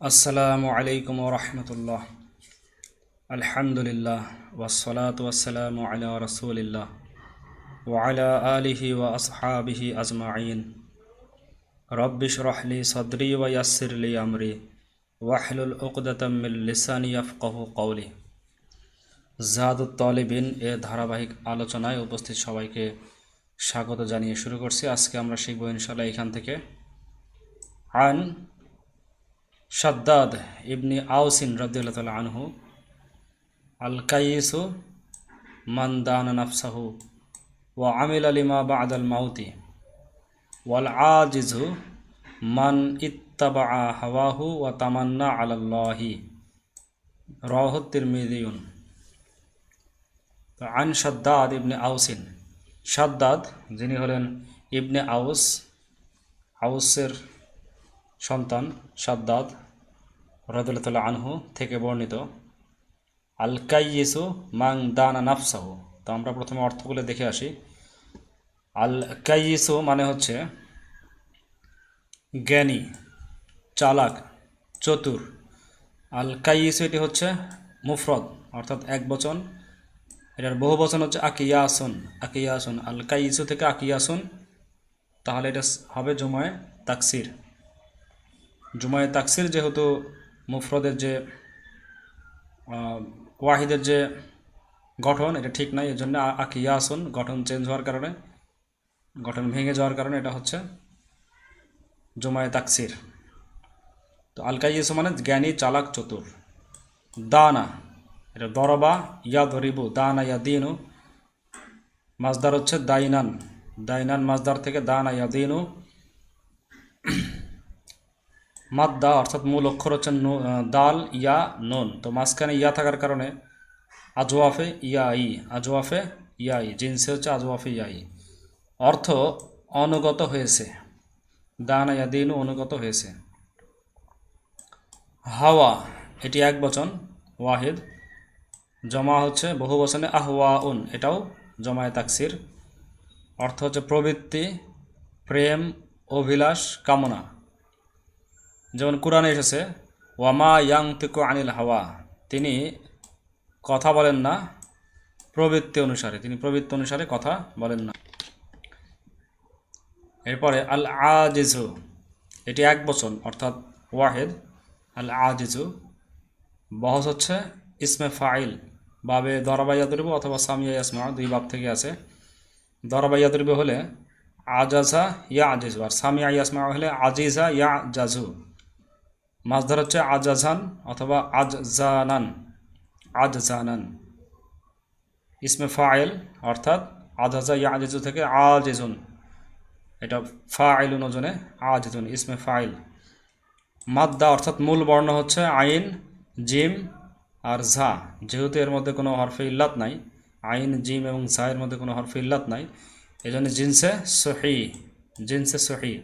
আসসালামু আলাইকুম রহমতুল্লাহ। আলহামদুলিল্লাহ ওয়াসলাত ওয়াসালামু আলা রসুলিল্লাহ ওয়ালা আলিহি ওয়া আসহাবিহি আজমাইন। রব্বিশ রহলি সদরি ওয়া ইয়াসিরলি আমরি ওয়াহলুল উকদাতাম মিন লিসানি ইয়াফকাহু কওলি। জাদুত তলিবিন এ ধারাবাহিক আলোচনায় উপস্থিত সবাইকে স্বাগত জানিয়ে শুরু করছি। আজকে আমরা শিখব ইনশাল্লাহ এখান থেকে। আন শাদ্দাদ ইবনি আউসিন রদিউল্লাহ তালা আনহু আল কাইসু মান দান নাফসাহু ওয়া আমিল আলিমা বাদ আল মাউতি ওয়াল আজিজু মান ইত্তাবা হাওয়াহু ও তামান্না আলাল্লাহি। রহ তিরমিদিউন তো আন শাদ্দাদ ইবনে আউসিন শাদ্দাদ যিনি হলেন ইবনে আউস আউসের সন্তান সাদ্দাদ রদুল্লাহ আনহু থেকে বর্ণিত আল কাইয়েসু মাং দানা নাফসাহু। তো আমরা প্রথমে অর্থগুলো দেখে আসি। আল কাইয়েসু মানে হচ্ছে জ্ঞানী, চালাক, চতুর। আল কাইয়েসু এটি হচ্ছে মুফরদ, অর্থাৎ এক বচন। এটার বহু বচন হচ্ছে আকিয়াসুন। আকিয়াসুন আল কাইয়েসু থেকে আকিয়াসুন। তাহলে এটা হবে জমায় তাকসির। জুমায় তাকসির যেহেতু মুফরদের যে ওয়াহিদের যে গঠন, এটা ঠিক নাই এর জন্য আকিয়াসুন গঠন চেঞ্জ হওয়ার কারণে, গঠন ভেঙে যাওয়ার কারণে এটা হচ্ছে জুমায় তাকসির। তো আলকাইয়েসু মানে জ্ঞানী, চালাক, চতুর। দানা, এটা দরবা ইয়া ধরিবু দানা ইয়া দিনু মাছদার হচ্ছে দাইনান। দাইনান মাছদার থেকে দানা ইয়া দিনু মাদ্দা অর্থাৎ মূল অক্ষর হচ্ছে দাল, ইয়া, নুন। তো মাঝখানে ইয়া থাকার কারণে আজওয়াফে ইয়া ই আজওয়াফে ইয়া ই জিন্সে হচ্ছে আজওয়াফে ইয়া ই অর্থ অনুগত হয়েছে। দান ইয়া দিন অনুগত হয়েছে। হাওয়া, এটি এক বচন, ওয়াহিদ। জমা হচ্ছে বহু বচনে আহওয়া উন এটাও জমায় তাকসির। অর্থ হচ্ছে প্রবৃত্তি, প্রেম, অভিলাষ, কামনা। যেমন কোরআনে এসেছে, ওয়ামা ইয়াং তিকু আনিল হাওয়া তিনি কথা বলেন না প্রবৃত্তি অনুসারে, তিনি প্রবৃত্তি অনুসারে কথা বলেন না। এরপরে আল আজিজু এটি এক বচন, অর্থাৎ ওয়াহেদ। আল আজিজু বহস হচ্ছে ইসমে ফাইল, বাবে দরবাইয়া দরিব অথবা সামিয়া ইসমা দুই বাব থেকে আছে। দরবাইয়া দরিব হলে আজাজা ইয়া আজিজু আর সামিয়া ইয়াসমা হলে আজিজা ইয়া জাজু মাছধার হচ্ছে আজাজান অথবা আজজানান আজজানান। ইসমে ফাইল অর্থাৎ আজাজা ইয়া আজিজু থেকে আজিজুন। এটা ফাইলুন ওজনে আজিজুন, ইসমে ফাইল। মাদ্দা অর্থাৎ মূল বর্ণ হচ্ছে আইন, জিম আর ঝা। যেহেতু এর মধ্যে কোনো হরফে ইল্লাত নাই, আইন, জিম এবং ঝা এর মধ্যে কোনো হরফে ইল্লাত নাই, এজন্য জিনসে সহি জিনসে সহি।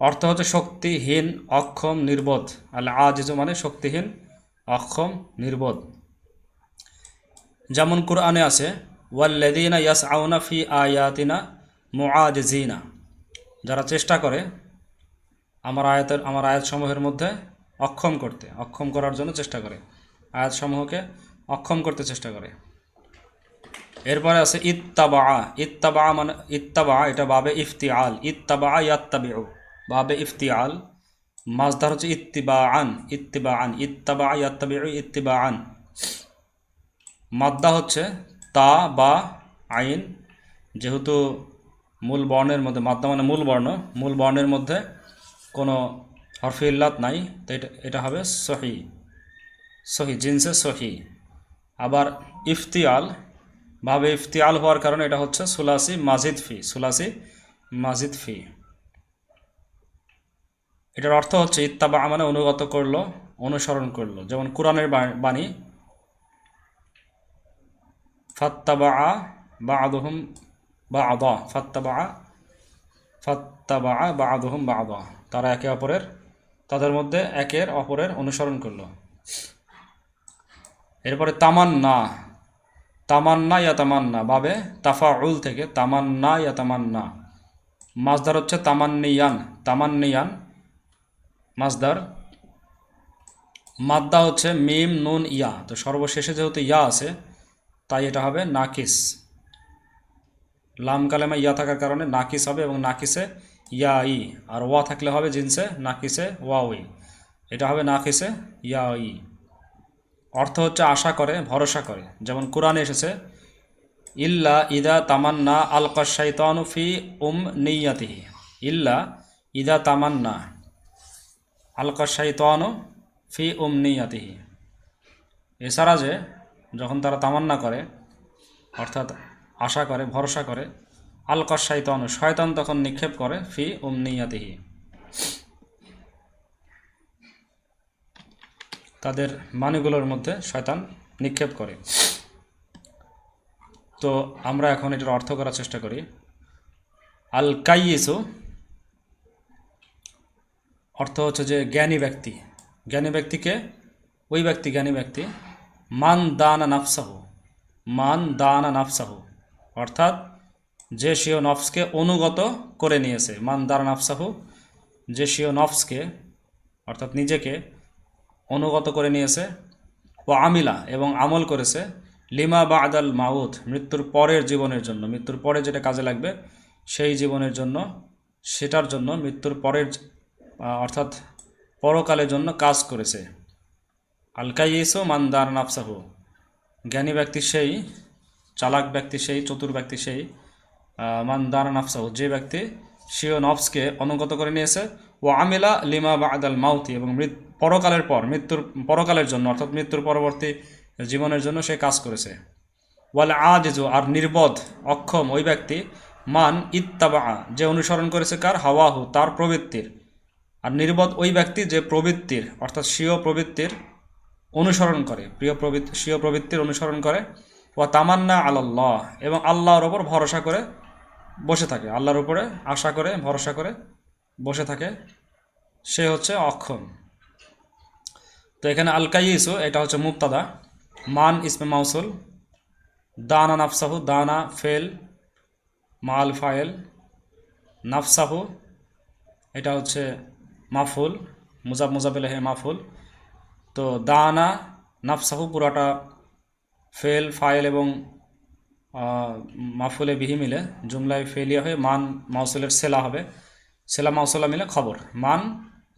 অর্থ হচ্ছে শক্তিহীন, অক্ষম, নির্বোধ। আল্লাহ আজিজু মানে শক্তিহীন, অক্ষম, নির্বোধ। যেমন কোরআনে আছে ওয়াল্লাদিনা ইয়াস আউনা ফি আয়াতিনা মুআজিনা যারা চেষ্টা করে আমার আয়াতের, আমার আয়াতসমূহের মধ্যে অক্ষম করতে, অক্ষম করার জন্য চেষ্টা করে। আয়াতসমূহকে অক্ষম করতে চেষ্টা করে। এরপরে আছে ইত্তাবা ইত্তাবা মানে ইত্তাবা এটা বাবে ইফতিয়াল ইত্তাবা ইয়াত্তাবিউ। বাবে ইফতিয়াল মাছদার হচ্ছে ইত্তিবা আন ইত্তিবা আন ইত্তাবা ইয়াত্তাবি ইত্তিবা আন মাদ্দা হচ্ছে তা বা আইন, যেহেতু মূল বর্ণের মধ্যে, মাদ্দা মানে মূল বর্ণ, মূল বর্ণের মধ্যে কোনো হরফি ইল্লাত নাই, তো এটা এটা হবে সহি সহি, জিন্সে সহি। আবার ইফতিয়াল ভাবে ইফতিয়াল হওয়ার কারণে এটা হচ্ছে সুলাসি মাজিদ ফি, সুলাসি মাজিদ ফি। এটার অর্থ হচ্ছে, ইত্তাবা মানে অনুগত করল, অনুসরণ করল। যেমন কোরআনের বাণী, ফাত্তাবা আ বা আদহুম বা আদ ফাত্তাবা আ ফাত্তাবা আ বা আদহুম বা আদ তারা একে অপরের, তাদের মধ্যে একের অপরের অনুসরণ করল। এরপরে তামান্না তামান্না ইয়া তামান্না, বাবে তাফাউল থেকে তামান্না ইয়া তামান্না। মাছদার হচ্ছে তামান্নিয়ান তামান্নিয়ান। মাছদার মাদ্দা হচ্ছে মিম, নুন, ইয়া। তো সর্বশেষে যেহেতু ইয়া আছে, তাই এটা হবে নাকিস। লাম কালেমা ইয়া থাকার কারণে নাকিস হবে এবং নাকিসে ইয়া ই আর ওয়া থাকলে হবে জিনসে, নাকিসে ওয়া উই এটা হবে নাকিসে ইয়া ই অর্থ হচ্ছে আশা করে, ভরসা করে। যেমন কোরআনে এসেছে, ইল্লা ইদা তামান্না আলকা শাইতানু ফি উম নিয়াতিহি। ইল্লা ইদা তামান্না। আলকা শাইতানু ফি উম নিয়াতিহি এছাড়া যে যখন তারা তামান্না করে, অর্থাৎ আশা করে, ভরসা করে, আলকা শাইতানু শয়তান তখন নিক্ষেপ করে ফি উম নিয়াতিহি তাদের মানিগুলোর মধ্যে শয়তান নিক্ষেপ করে। তো আমরা এখন এটার অর্থ করার চেষ্টা করি। আল কাইয়েসু অর্থ হচ্ছে যে জ্ঞানী ব্যক্তি। জ্ঞানী ব্যক্তিকে, ওই ব্যক্তি জ্ঞানী ব্যক্তি, মান দানা নাফসাহু, মান দানা নাফসাহু। অর্থাৎ যে সিও নফসকে অনুগত করে নিয়েছে, মান দানা নাফসাহু, যে সিও নফসকে, অর্থাৎ নিজেকে অনুগত করে নিয়েছে ও আমিলা এবং আমল করেছে, লিমা বা আদাল মাউথ মৃত্যুর পরের জীবনের জন্য। মৃত্যুর পরে যেটা কাজে লাগবে, সেই জীবনের জন্য, সেটার জন্য মৃত্যুর পরের অর্থাৎ পরকালের জন্য কাজ করেছে। আলকাইসো মানদার নাফসাহু। জ্ঞানী ব্যক্তি সেই, চালাক ব্যক্তি সেই, চতুর ব্যক্তি সেই মানদার নাফসাহু। যে ব্যক্তি সিও নফসকে অনুগত করে নিয়েছে ও আমিলা লিমা বা আদাল মাউতি এবং মৃত, পরকালের পর মৃত্যুর, পরকালের জন্য অর্থাৎ মৃত্যুর পরবর্তী জীবনের জন্য সে কাজ করেছে। ওয়াল আজেজু আর নির্বোধ, অক্ষম ওই ব্যক্তি মান ইত্তাবা যে অনুসরণ করেছে কার? হাওয়াহু, তার প্রবৃত্তির। আর নির্বোধ ওই ব্যক্তি যে প্রবৃত্তির, অর্থাৎ স্বীয় প্রবৃত্তির অনুসরণ করে, প্রিয় প্রবৃত্তি, স্বীয় প্রবৃত্তির অনুসরণ করে ও তামান্না আল্লাহ এবং আল্লাহর ওপর ভরসা করে বসে থাকে। আল্লাহর উপরে আশা করে, ভরসা করে বসে থাকে। সে হচ্ছে অক্ষম। তো এখানে আলকাইসু, এটা হচ্ছে মুক্তাদা মান ইসমে মাউসুল। দানা নাফসাহু, দানা, ফেল, মাল, ফায়েল। নাফসাহু, এটা হচ্ছে মাফুল, মুজাব হে মাফুল। তো দানা, নাফসাহু পুরাটা ফেল, ফাইল এবং মাফুলে বিহি মিলে, জুমলায় ফেলিয়া হয়ে মান মাউসুলের সেলা হবে। সেলা মাউসুলা মিলে খবর। মান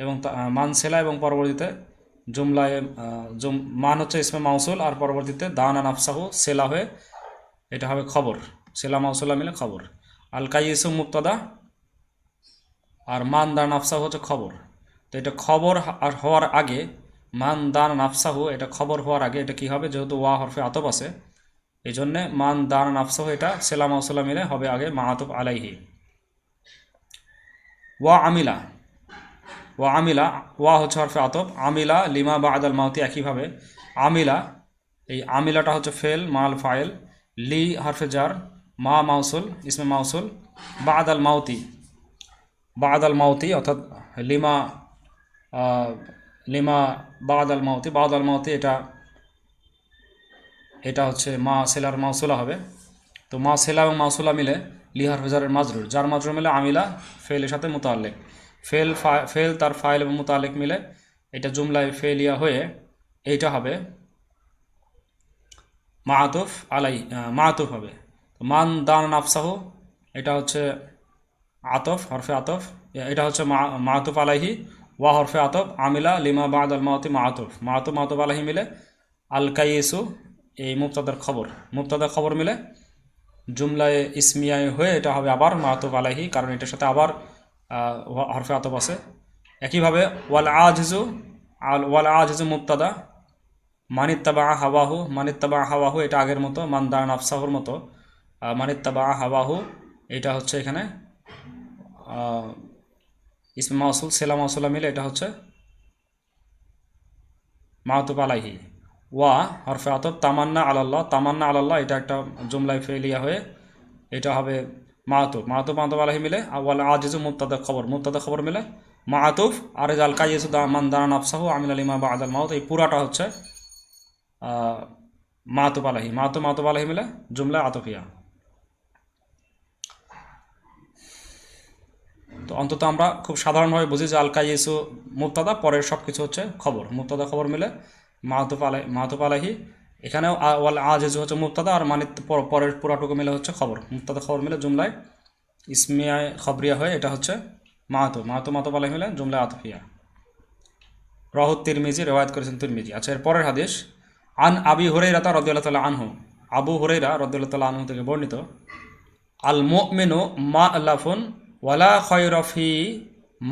এবং মান সেলা এবং পরবর্তীতে জুমলায় জুম, মান হচ্ছে ইসমে মাউসুল আর পরবর্তীতে দানা, নাফসাহু, সেলা হয়ে এটা হবে খবর। সেলা মাউসুলা মিলে খবর। আল কাইসু মুক্তাদা আর মান দান নাফসাহু হচ্ছে খবর। তো এটা খবর আর হওয়ার আগে মান দান নাফসাহু এটা খবর হওয়ার আগে এটা কি হবে? যেহেতু ওয়া হরফে আতব আছে এই জন্যে মান দান নাফসাহু এটা সেলা মাউসুলা মিলে হবে আগে মা আতব আলাইহি। ওয়া আমিলা ওয়া আমিলা, ওয়া হচ্ছে হরফে আতব আমিলা লিমা বা আদাল মাউতি একইভাবে। আমিলা, এই আমিলাটা হচ্ছে ফেল, মাল, ফাইল। লি, হরফে জার, মা, মাউসুল, ইসমে মাউসুল বা আদাল মাউতি। বাদ আল মাউতি, অর্থাৎ লিমা লিমা বাদ আল মাউতি। বাদ আল মাউতি এটা এটা হচ্ছে মা সেলার মাউসুলা হবে। তো মা সেলা এবং মাউসুলা মিলে লিহার ফেজারের মাজরুর। যার মাজরুর মিলে আমিলা ফেলের সাথে মোতালেক ফেল ফেল তার ফাইল এবং মোতালেক মিলে এটা জুমলায় ফেলিয়া হয়ে এইটা হবে মাহাতুফ আলাই মাহাতুফ হবে। মান দান নাফসাহ, এটা হচ্ছে আতফ, হরফে আতফ। এটা হচ্ছে মা আলাহি ওয়া হরফে আতফ, আমিলা লিমা বাদ আল মাহতি মাহাতুফ মাহাতুফ মাহাতুফ আলাহি মিলে আল কাইসু এই মুক্তাদার খবর। মুক্তাদার খবর মিলে জুমলায় ইসমিয়ায় হয়ে এটা হবে আবার মাহাতুফ আলাহি কারণ এটার সাথে আবার হরফে আতফ আছে। একইভাবে ওয়াল আজিজু, আল ওয়াল আজিজু মুক্তাদা মানিত্তাবা হাওয়াহু মানিত্তাবা হাওয়াহু, এটা আগের মতো মানদার নাফসাহুর মতো। মানিত্তাবা হাওয়াহু, এটা হচ্ছে এখানে ইসমে মাউসুল সেলা মাউসুলা মিলে এটা হচ্ছে মাহাতুব আলাইহি। ওয়া হরফে আতব, তামান্না আলাল্লাহ তামান্না আলাল্লাহ, এটা একটা জুমলায় ফেলিয়া হয়ে এটা হবে মাহাতুব মাহাতুব মাহাতুব আলাহি মিলে ওয়াল আজিজু মুক্তাদা খবর মুক্তাদা খবর মিলে মাহাতুফ আর জাল কাইয়েসু দা মান দানা নাফসাহু আমিল আলিমা বা আদাল মাহুত এই পুরাটা হচ্ছে মাহাতুব আলাহি মাহাতুব মাহাতুব আলাহি মিলে জুমলা আতফিয়া। তো অন্তত আমরা খুব সাধারণভাবে বুঝি যে আল কাইসু মুক্তাদা পরের সব কিছু হচ্ছে খবর। মুক্তাদা খবর মিলে মাহাতুপ আলাই মাহাতুপ আলাহি এখানেও ওয়াল আজেজু হচ্ছে মুক্তাদা আর মানে পর- পরের পুরাটুকু মিলে হচ্ছে খবর। মুক্তাদা খবর মিলে জুমলায় ইসমিয়ায় খবরিয়া হয়ে এটা হচ্ছে মাহাতু মাহাতু মাহাতুপ আলাহি মিলে জুমলায় আতফিয়া। রহুত তিরমিজি, রেওয়ায়ত করেছেন তিরমিজি। আচ্ছা এর পরের হাদিস, আন আবি হুরাইরা তা রদুল্লাহ তাল্লাহ আনহু। আবু হুরাইরা রদুল্লাহ তাল্লাহ আনহু থেকে বর্ণিত আল মুমিনু মা আল্লাফুন ওয়ালা খয়রফি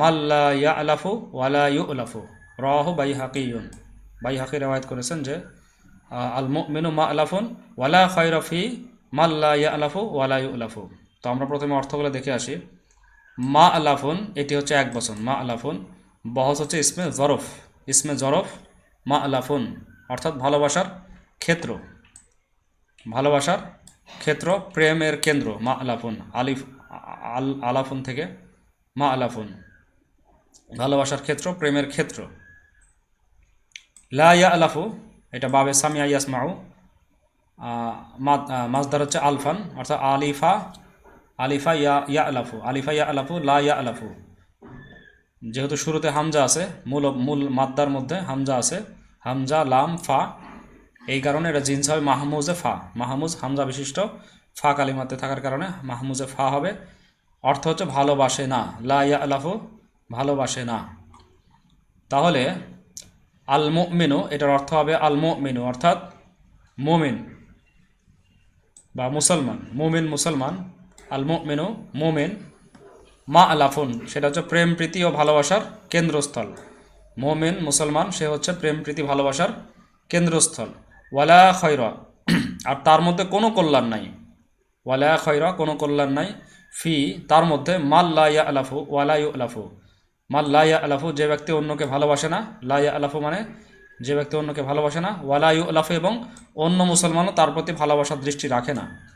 মাল্লা ইয়া আলাফু ওয়ালা ইউ আলাফু রহ বাই হাকিউন বাই হাকি রেওয়ায়ত করেছেন যে আল মুমিনু মা আলাফুন ওয়ালা খয়রফি মাল্লা ইয়া আলাফু ওয়ালা ইউ আলাফু তো আমরা প্রথমে অর্থগুলো দেখে আসি। মা আলাফুন এটি হচ্ছে এক বছর মা আলাফুন বহস হচ্ছে ইসমে জরফ। ইসমে জরফ মা আলাফুন অর্থাৎ ভালোবাসার ক্ষেত্র। ভালোবাসার ক্ষেত্র, প্রেমের কেন্দ্র মা আলাফুন আলিফ। আল আলাফুন থেকে মা আলাফুন। ভালোবাসার ক্ষেত্র প্রেমের ক্ষেত্র। লা ইয়া আলাফু এটা বাবে সামিয়া ইয়াসমাউ। আহ, মা- আহ, মাজদার হচ্ছে আলফান অর্থাৎ আলিফা আলিফা ইয়া ইয়া আলাফু আলিফা ইয়া আলাফু লা ইয়া আলাফু যেহেতু শুরুতে হামজা আছে মূল মূল মাদ্দার মধ্যে হামজা আছে হামজা লাম ফা এই কারণে এটা জিন্স হবে মাহমুজে ফা। মাহমুজ হামজা বিশিষ্ট ফা কালিমাতে থাকার কারণে মাহমুজে ফা হবে। অর্থ হচ্ছে ভালোবাসে না, লা ইয়া আলাফু ভালোবাসে না। তাহলে আল মেনু এটার অর্থ হবে আল মেনু অর্থাৎ মুমিন বা মুসলমান, মুমিন মুসলমান আল মেনু মুমিন মা আলাফুন সেটা হচ্ছে প্রেম, প্রীতি ও ভালোবাসার কেন্দ্রস্থল। মোমেন মুসলমান, সে হচ্ছে প্রেম, প্রীতি, ভালোবাসার কেন্দ্রস্থল। ওয়ালা খৈর, আর তার মধ্যে কোনো কল্যাণ নাই। ওয়ালা খৈর, কোনো কল্যাণ নাই। ফি, তার মধ্যে মাল লাইয়া আলাফু ওয়ালা ইউ আলাফু মাল লাইয়া আলাফু যে ব্যক্তি অন্যকে ভালোবাসে না লাইয়া আলাফু মানে যে ব্যক্তি অন্যকে ভালোবাসে না ওয়ালা ইউ আলাফু এবং অন্য মুসলমানও তার প্রতি ভালোবাসার দৃষ্টি রাখে না।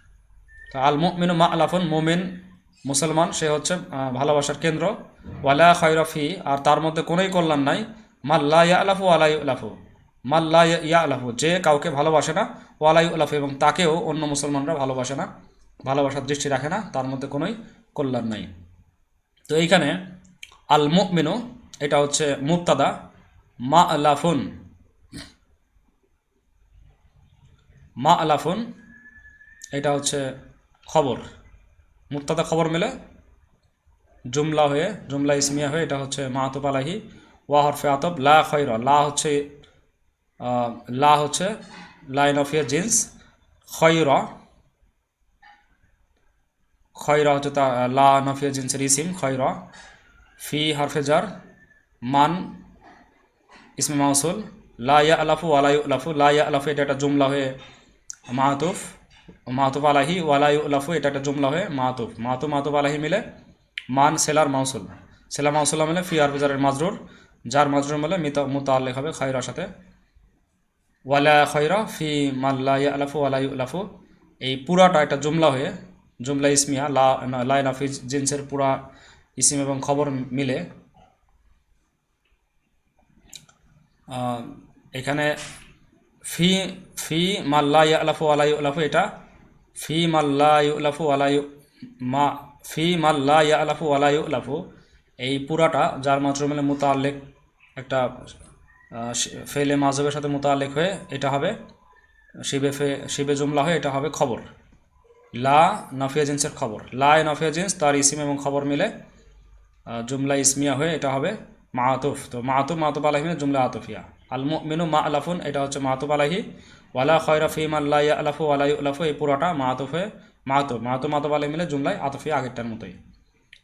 তো আল মুমিনু মা আলাফুন মুমিন মুসলমান, সে হচ্ছে ভালোবাসার কেন্দ্র। ওয়ালা খৈরফি আর তার মধ্যে কোনোই কল্যাণ নাই। মাল্লা ইয়া আলাফু ওয়ালা ইউ আলাফু মাল্লা ইয়া- আলাফু যে কাউকে ভালোবাসে না ওয়ালাই আলাফু এবং তাকেও অন্য মুসলমানরা ভালোবাসে না। ভালোবাসার দৃষ্টি রাখে না, তার মধ্যে কোনোই কল্যাণ নাই। তো এইখানে আল মুমিনু এটা হচ্ছে মুক্তাদা মা আলাফুন মা আলাফুন এটা হচ্ছে খবর। মুক্তাদা খবর মেলে, জুমলা হয়ে, জুমলা ইসমিয়া হয়ে, এটা হচ্ছে মাহাতুব আলাহি, ওয়া হরফে আতব লা খৈর লা হচ্ছে লা হচ্ছে, লাইন অফ ইয়ার জিন্স খৈর খৈর হচ্ছে লা নফিয়া জিন্সের ইসিম খৈর ফি হরফে জার, মান, ইসমে মাউসুল। লা ইয়া আলাফু ওয়ালা ইউ আলাফু লা ইয়া আলাফু এটা একটা জুমলা হয়ে মাহাতুফ মাহাতুফ আলাহি ওয়ালাইউ লাফু এটা একটা জুমলা হয়ে মাহাতুফ মাহাতুফ মাহাতুফ আলাহি মিলে মান সেলার মাউসুল। সেলা মাউসুল্লাহ মিলে ফি আরবি জারের মাজরুর। যার মাজরুর মিলে মিতা মুতাল্লিক হবে খয়রার সাথে। ওয়ালা খয়রা ফি মাল্লা ইয়া আলাফু ওয়ালাইউ লাফু এই পুরাটা একটা জুমলা হয়ে জুমলা ইসমিয়া, লা লাইন অফ জিন্সের পুরা ইসিম এবং খবর মিলে। এখানে ফি ফি মাল্লা ইয়ালাফু আলাই উলাফু এটা ফি মাল্লা ইউলাফু আলাই মা, ফি মাল্লা ইয়ালাফু আলাই উলাফু এই পুরাটা যার মাত্র মিলে মোতাল্লেক একটা ফেলে মাজবের সাথে মোতাল্লেক হয়ে এটা হবে, শিবে ফে, শিবে জুমলা হয়ে এটা হবে খবর। লা, নফিয়া জিন্সের খবর। লা এ নফিয়া জিন্স, তার ইসিম এবং খবর মিলে জুমলা ইসমিয়া হয়ে এটা হবে মাহাতুফ তো মাহাতুফ মাহাতুব আলাহি মানে জুমলা আতফিয়া। আল মিনু মা আলাফুন, এটা হচ্ছে মাহাতুব আলাহি। ওয়ালা খয়রা ফিম আল্লাহ আলাফু ওয়ালাই আলাফু এই পুরোটা মাহাতুফ মাহাতুব মাহাতুব মাহাতুব আলাহি মিলে জুমলায় আতফিয়া আগেরটার মতোই।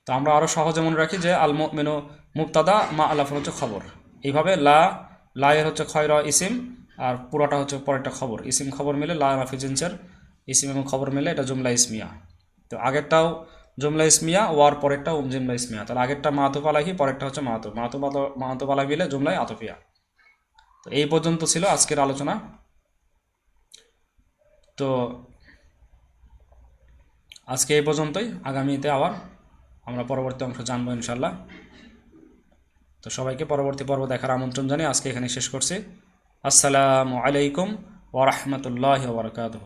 তো আমরা আরও সহজে মনে রাখি যে আল মিনু মুক্তাদা মা আলাফুন হচ্ছে খবর। এইভাবে লা লায়ের হচ্ছে খয়রা ইসিম, আর পুরোটা হচ্ছে পরেরটা খবর। ইসিম, খবর মিলে লা নাফিজিন্সের ইসিম এবং খবর মিলে এটা জুমলা ইসমিয়া। তো আগেরটাও জুমলা ইসমিয়া, ওয়ার পরেরটাও জুমলা ইসমিয়া। তাহলে আগেরটা মাহাতুব আলাহি, পরেরটা হচ্ছে মাহাতুব মাহাতুব মাহাতুব আলাহি মিলে জুমলায় আতফিয়া। তো এই পর্যন্ত ছিল আজকের আলোচনা। তো আজকে এই পর্যন্তই। আগামীতে আবার আমরা পরবর্তী অংশ জানব ইনশাল্লাহ তো সবাইকে পরবর্তী পর্ব দেখার আমন্ত্রণ জানিয়ে আজকে এখানে শেষ করছি। আসসালামু আলাইকুম ওরহমতুল্লাহ ওবরকাতহ